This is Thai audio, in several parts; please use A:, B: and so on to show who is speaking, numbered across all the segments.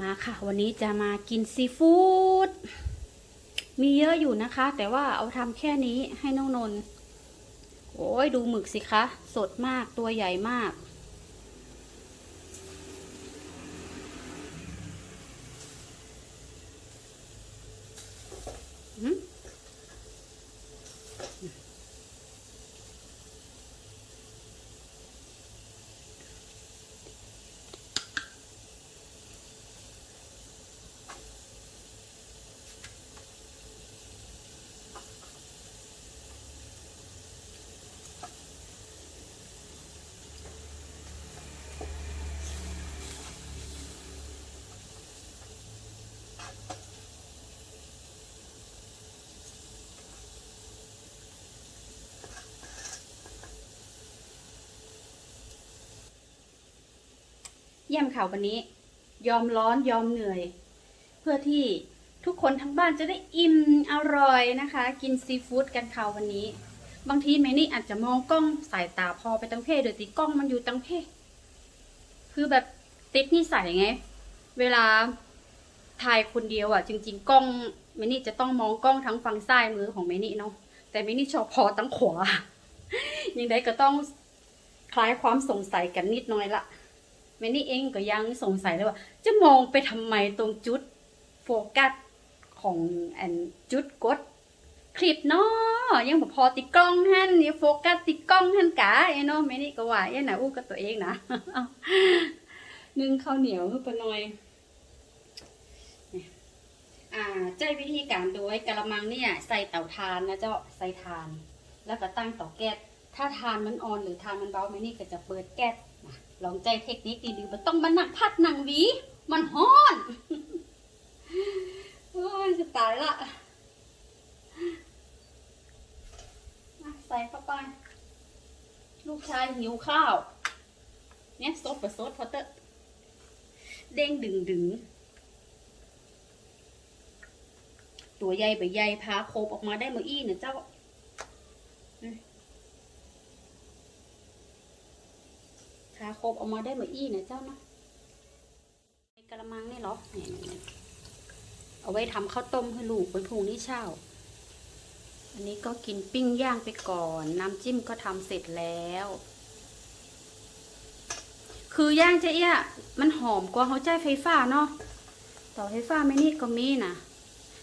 A: มาค่ะ วันนี้จะมากินซีฟู้ดมีเยอะอยู่นะคะ แต่ว่าเอาทำแค่นี้ให้น้องนนท์โอ้ยดูหมึกสิคะ สดมากตัวใหญ่มาก ยี่ยมข่าววันนี้ ยอมร้อนยอมเหนื่อย เพื่อที่ทุกคนทั้งบ้านจะได้อิ่มอร่อยนะคะ กินซีฟู้ดกันข่าววันนี้ บางทีแม่นี่อาจจะมองกล้องสายตาพอไปตั้งเพศโดยตีกล้องมันอยู่ตั้งเพศคือแบบติดนิสัยไง เวลาถ่ายคนเดียวอะ จริง ๆ กล้องแม่นี่จะต้องมองกล้องทั้งฝั่งซ้ายมือของแม่นี่เนาะแต่แม่นี่ชอบพอตั้งขวายังไงก็ต้องคลายความสงสัยกันนิดหน่อยละ แม่นี่เองก็ยังสงสัยเลยว่า จะมองไปทำไมตรงจุดโฟกัสของอันจุดกดคลิปเนาะยังบ่พอติกล้องหันนี่โฟกัสติกล้องหันกะไอ้เนาะแม่นี่ก็ว่าไอ้น่ะอู้กับตัวเองนะนึ่งข้าวเหนียวคือปะหน่อยอ่าใจวิธีการโดยกะละมังเนี่ยใส่เตาถ่านนะเจ้าใส่ถ่าน แล้วก็ตั้งเตาแก๊สถ้าทานมันอ่อนหรือทานมันเบาแม่นี่ก็จะเปิดแก๊ส ลองใจเทคนิคดีๆมันต้องมานั่งพัดนั่งวี มันฮ้อนโอ้ยจะตายละอะใส่เข้าไป ลูกชายหิวข้าว เนี่ยซดกับซดพอเตอร์เด้งดึงดึง ตัวใหญ่ไปใหญ่พาโคบออกมาได้เมื่ออี้เนี่ยเจ้า พาโคบออกมาได้เหมื่ออี้เนี่ยเจ้านะในกระมังนี่หรอเนี่ยเอาไว้ทำข้าวต้มให้ลูกไว้พุงนี้เช้า อันนี้ก็กินปิ้งย่างไปก่อน น้ำจิ้มก็ทำเสร็จแล้ว คือย่างเจ๊เอี้ยมันหอมกว่าเขาใจไฟฟ้าเนาะต่อไฟฟ้าไม่นี่ก็มีนะ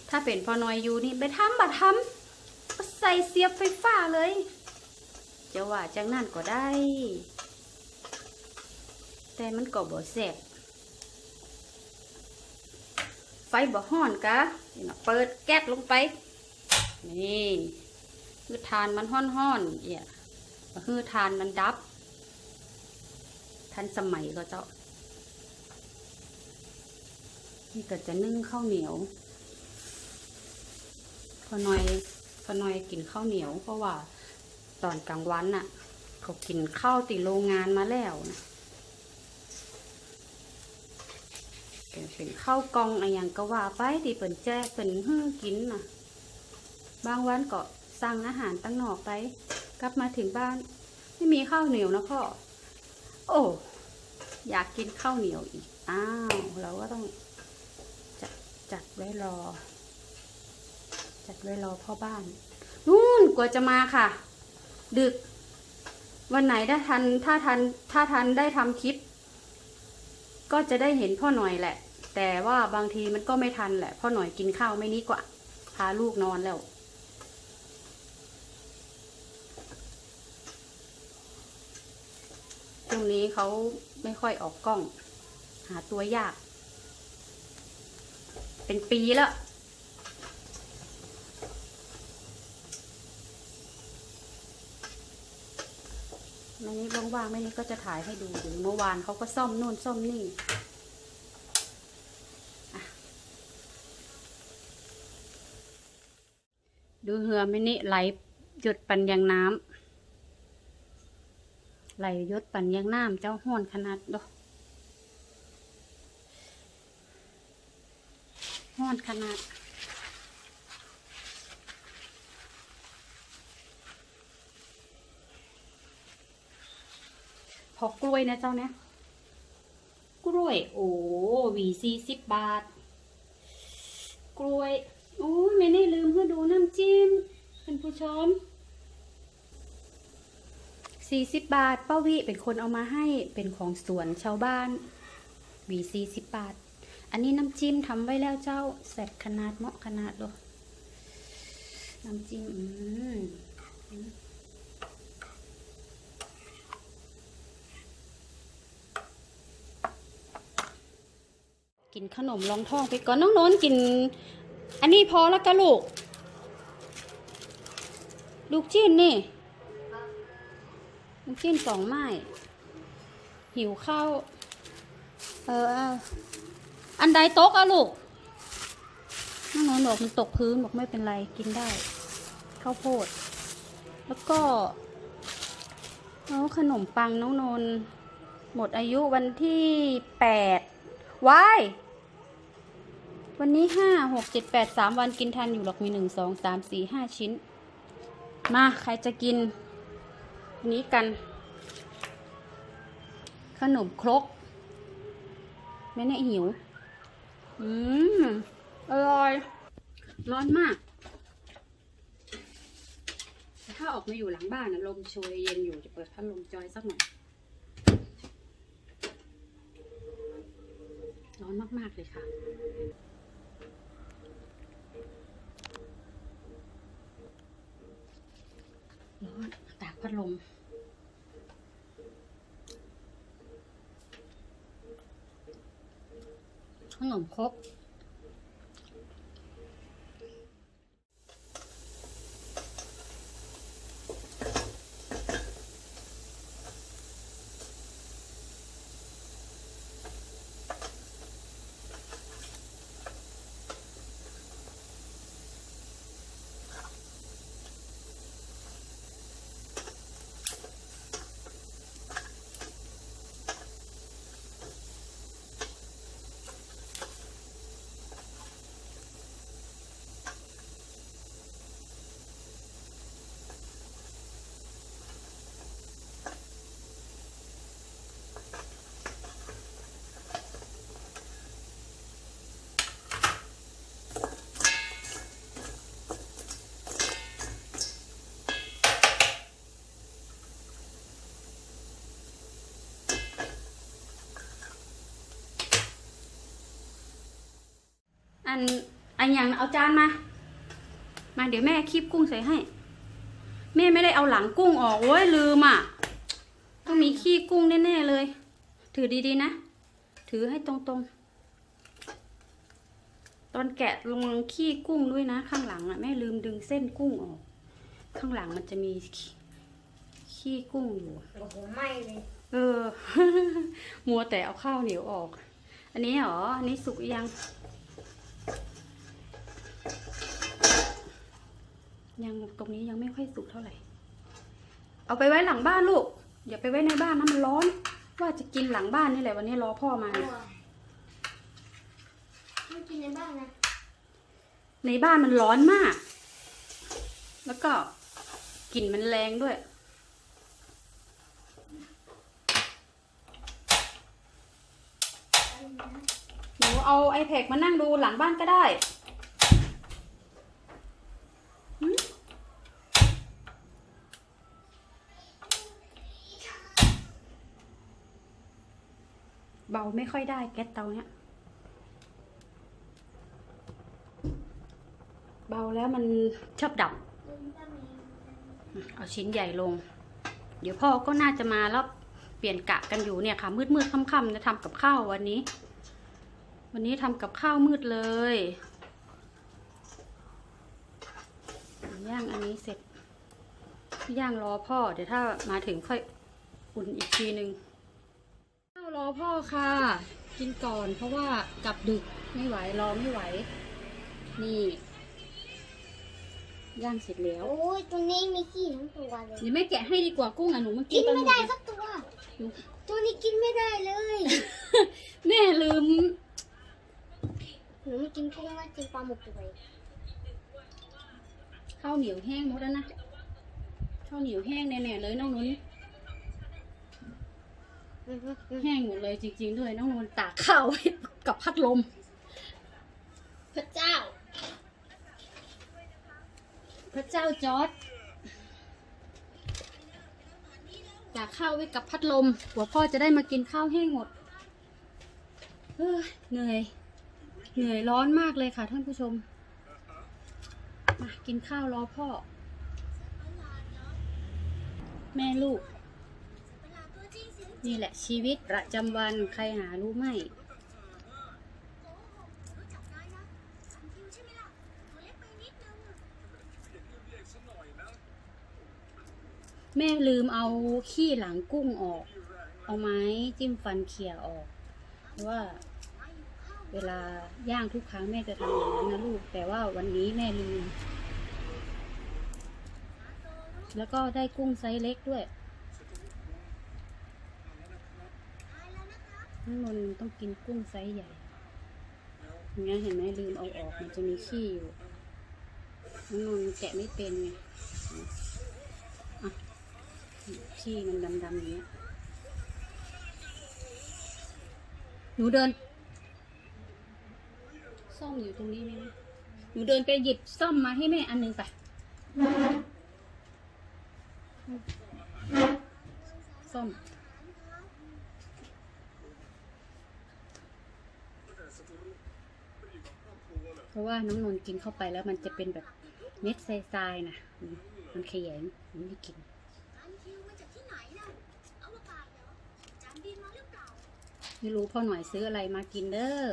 A: ถ้าเป็นพอนอยยูนี่ไปทำบัดทำก็ใส่เสียบไฟฟ้าเลย จะว่าจังนั่นก็ได้ แต่มันก็บ่แซ่บไฟบ่ฮ้อนกะนี่ะเปิดแก๊สลงไป นี่คือทานมันห้อนๆเนี่ยคือทานมันดับ ทันสมัยก็เจ้า นี่ก็จะนึ่งข้าวเหนียว พอหน่อยพอหน่อยกินข้าวเหนียวเพราะว่าตอนกลางวันน่ะ เขากินข้าวติโรงงานมาแล้วนะ เป็นเป็นข้าวกองอะไรอย่างก็ว่าไปที่เปิ่นแจ้เปิ่นฮื้อกินน่ะ บางวันก็สั่งอาหารตั้งนอกไป กลับมาถึงบ้าน ไม่มีข้าวเหนียวนะพ่อ โอ้อยากกินข้าวเหนียวอีก อ้าว เราก็ต้องจัดจัดไว้รอ จัดไว้รอพ่อบ้าน นู่นกว่าจะมาค่ะ ดึก วันไหนถ้าทัน ถ้าทัน ถ้าทันได้ทำคลิป ก็จะได้เห็นพ่อหน่อยแหละ แต่ว่าบางทีมันก็ไม่ทันแหละ พ่อหน่อยกินข้าวไม่นี้กว่า พาลูกนอนแล้วช่วงนี้เขาไม่ค่อยออกกล้อง หาตัวยาก เป็นปีแล้ว ไม่นี้ว่างๆไม่นี้ก็จะถ่ายให้ดูอยู่เมื่อวานเขาก็ซ่อมนู่นซ่อมนี่ดูเหือไม่นี้ไหลหยดปันยังน้ำไหลหยดปันยังน้ำเจ้าห้อนขนาดดอกห้อนขนาด อกล้วยนะเจ้าเนี่ยกล้วย โอ้หวีสี่สิบบาท กล้วยโอ้ยไม่ได้ลืมเพื่อดูน้ำจิ้มท่านผู้ชมสี่สิบบาท ป้าวิเป็นคนเอามาให้เป็นของสวนชาวบ้านหวีสี่สิบบาท อันนี้น้ำจิ้มทำไว้แล้วเจ้าแซ่บขนาดเหมาะขนาดเลยน้ำจิ้ม อืม กินขนมรองท้องไปก่อนน้องน้นกิน อันนี้พอแล้วก็ลูก ลูกจิ้นนี่ ลูกจิ้นสองไม้หิวข้าว เอออันใดโต๊ะอะลูกน้องน้นบอกมันตกพื้นบอกไม่เป็นไรกินได้ ข้าวโพด แล้วก็เอาขนมปังน้องนนท์หมดอายุวันที่แปด วายวันนี้ห้าหกเจ็ดแปดสามวันกินทันอยู่หรอกมีหนึ่งสองสามสี่ห้าชิ้น มาใครจะกินอันนี้กัน ขนมครกแม่เนี่ยหิว อืม อร่อย ร้อนมาก ถ้าออกมาอยู่หลังบ้านนะลมโชยเย็นอยู่จะเปิดพัดลมจอยสักหน่อย ร้ อนมาก ๆ เลยค่ะ ร้อนตากพัดลมขนมครก อันอันอย่างเอาจานมา มาเดี๋ยวแม่คีบกุ้งใส่ให้ แม่ไม่ได้เอาหลังกุ้งออกโว้ยลืมอะ ต้องมีขี้กุ้งแน่ๆเลย ถือดีๆนะ ถือให้ตรงๆ ตอนแกะลงขี้กุ้งด้วยนะ ข้างหลังอะแม่ลืมดึงเส้นกุ้งออก ข้างหลังมันจะมีขี้ขี้กุ้งอยู่
B: โอ้โหไม่เลย
A: เออ มัวแต่เอาข้าวเหนียวออก อันนี้เหรอ อันนี้สุกยัง ยังตรงนี้ยังไม่ค่อยสุกเท่าไหร่ เอาไปไว้หลังบ้านลูก อย่าไปไว้ในบ้านนะมันร้อน ว่าจะกินหลังบ้านนี่แหละวันนี้รอพ่อมา
B: กลัวไม่กินในบ้านนะ
A: ในบ้านมันร้อนมาก แล้วก็กลิ่นมันแรงด้วย หนูเอา iPad มานั่งดูหลังบ้านก็ได้ เบาไม่ค่อยได้แก๊สเตาเนี้ยเบาแล้วมันชอบดับ เอาชิ้นใหญ่ลง เดี๋ยวพ่อก็น่าจะมาแล้วเปลี่ยนกะกันอยู่เนี่ยค่ะ มืดมืดๆค่ำๆจะทำกับข้าววันนี้ วันนี้ทำกับข้าวมืดเลยย่างอันนี้เสร็จย่างรอพ่อ เดี๋ยวถ้ามาถึงค่อยอุ่นอีกทีนึง พ่อค่ะ กินก่อนเพราะว่ากลับดึกไม่ไหวรอไม่ไหว นี่ย่างเสร็จแล้ว
B: โอ้ยตัวนี้มีขี้ทั้งตัวเลย
A: เดี๋ยวแม่แกะให้ดีกว่ากุ้งอะหนูมากิ
B: กิ
A: น
B: น
A: ตอน
B: ไม่
A: หนู
B: ได้สักตัวตัวนี้กินไม่ได้เลย
A: แม่ลืม
B: หนูไม่กินกุ้งนะกินปลาหมึกไป
A: ข้าวเหนียวแห้งหมดแล้วนะข้าวเหนียวแห้งแน่ๆเลยน้องนุ้น
B: มอืมอืมอืม
A: แห้งหมดเลยจริง ๆ ด้วย น้องนนท์ตากข้าวไว้กับพัดลม
B: พระเจ้า
A: พระเจ้าจอร์ดตากข้าวไว้กับพัดลมกว่าพ่อจะได้มากินข้าวแห้งหมดเอ้ยเหนื่อย เหนื่อยร้อนมากเลยค่ะท่านผู้ชม มากินข้าวรอพ่อ แม่ลูก นี่แหละชีวิตประจำวันใครหารู้ไหมแม่ลืมเอาขี้หลังกุ้งออก เอาไม้จิ้มฟันเขี่ยออก เพราะว่า เวลาย่างทุกครั้งแม่จะทำอย่างนั้นนะลูก แต่ว่าวันนี้แม่ลืม แล้วก็ได้กุ้งไซส์เล็กด้วย น้งนนต้องกินกุ้งไซส์ใหญ่อย่างนี้ยเห็นไหมลืมเอาออกมันจะมีขี้อยู่น้งนนแกะไม่เป็นไงอะขี้มันดำๆอย่างเงี้ยหนูเดินซ่อมอยู่ตรงนี้ไหมหนูเดินไปหยิบซ่อมมาให้แม่อันหนึงไปส้ม เพราะ ว่าน้องนนท์กินเข้าไปแล้วมันจะเป็นแบบเม็ดทรายๆนะมันขยงมันไม่กินไม่รู้พ่อหน่อยซื้ออะไรมากินเด้อ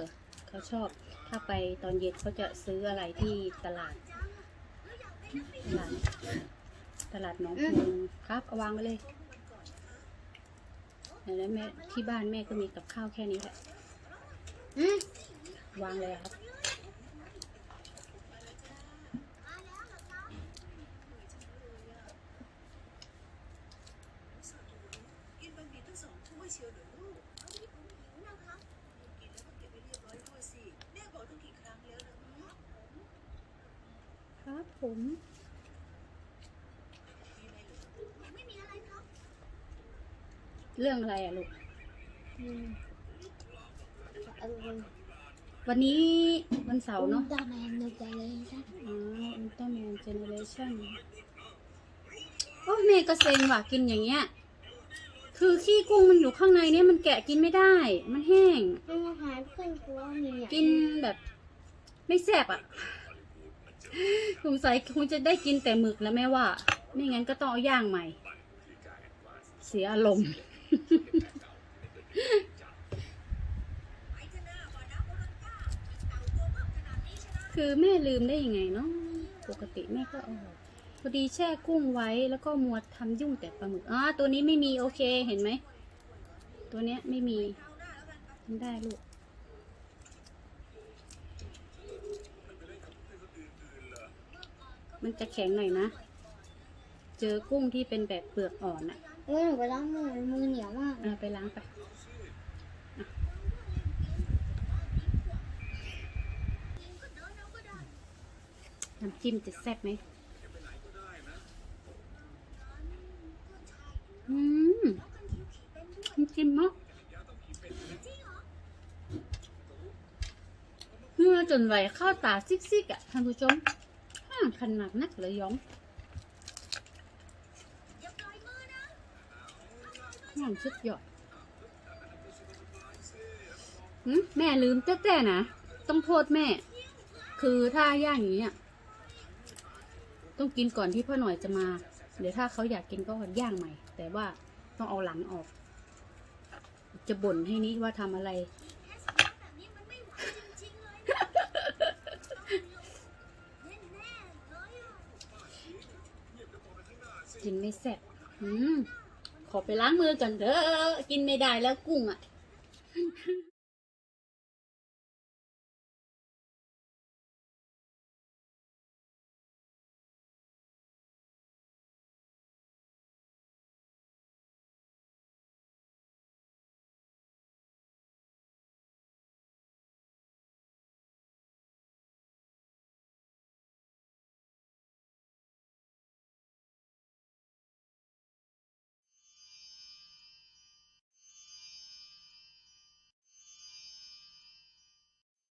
A: เขาชอบถ้าไปตอนเย็นเขาจะซื้ออะไรที่ตลาด ตลาดตลาดหน้องพงครับเอาวางไว้เลยแล้วแม่ที่บ้านแม่ก็มีกับข้าวแค่นี้แหละวางเลยครับ
C: กินบะหมี่ทั้งสองถ้วยเชียวเหรอลูกเอาที่ผมหิวนะคะกินแล้วก็เก็บไว้เรียบร้อยด้วยสิ แม่บอกตั้งกี่ครั้งแล้วนะครับ
A: ครับ ผม
C: มีอะไรเหรอ
A: เรื่องอะไรอะลูก
B: อืมเออ
A: วันนี้วันเสาร์เนาะ
B: ดาแมนโนใจเลยใช่
A: อ๋ออุลตร้าแมนเจเนเรชั่นโอ้แม่ก็เซ็งว่ะกินอย่างเงี้ย คือขี้กุ้งมันอยู่ข้างในเนี่ยมันแกะกินไม่ได้ มันแห้ง
B: ไม่มาหาเพื่อนกูว่ามีอะ
A: กินแบบ ไม่แซ่บอะ สงสัยคงจะได้กินแต่หมึกแล้วแม่ว่า ไม่งั้นก็ต้องเอาย่างใหม่ เสียอารมณ์ คือแม่ลืมได้ยังไงเนาะ ปกติแม่ก็เอาอกพอดีแช่กุ้งไว้แล้วก็มัวทำยุ่งแต่ปลาหมึกอ๋อตัวนี้ไม่มีโอเคเห็นไหม ตัวเนี้ยไม่มีทำได้ลูก มันจะแข็งหน่อยนะ เจอกุ้งที่เป็นแบบเปลือกอ่อนอะ
B: เออหนูไปล้างมือมือเหนียวมาก
A: เอาไปล้างไปอะน้ำจิ้มจะแซ่บไหมอืมน้ำจิ้มมะเนื้อจนไหวข้าวตาซิกๆอะท่านผู้ชมห้าง ขนาดนักเลยยองหอมสุดยอดแม่ลืมแต้ๆนะ ต้องโทษแม่ คือถ้าย่างอย่างนี้ต้องกินก่อนที่พ่อหน่อยจะมา เดี๋ยวถ้าเขาอยากกินก็ย่างใหม่ แต่ว่าต้องเอาหลังออก จะบ่นให้นี้ว่าทำอะไร กินไม่แซ่บอืมขอไปล้างมือก่อนเถอะกินไม่ได้แล้วกุ้งอะ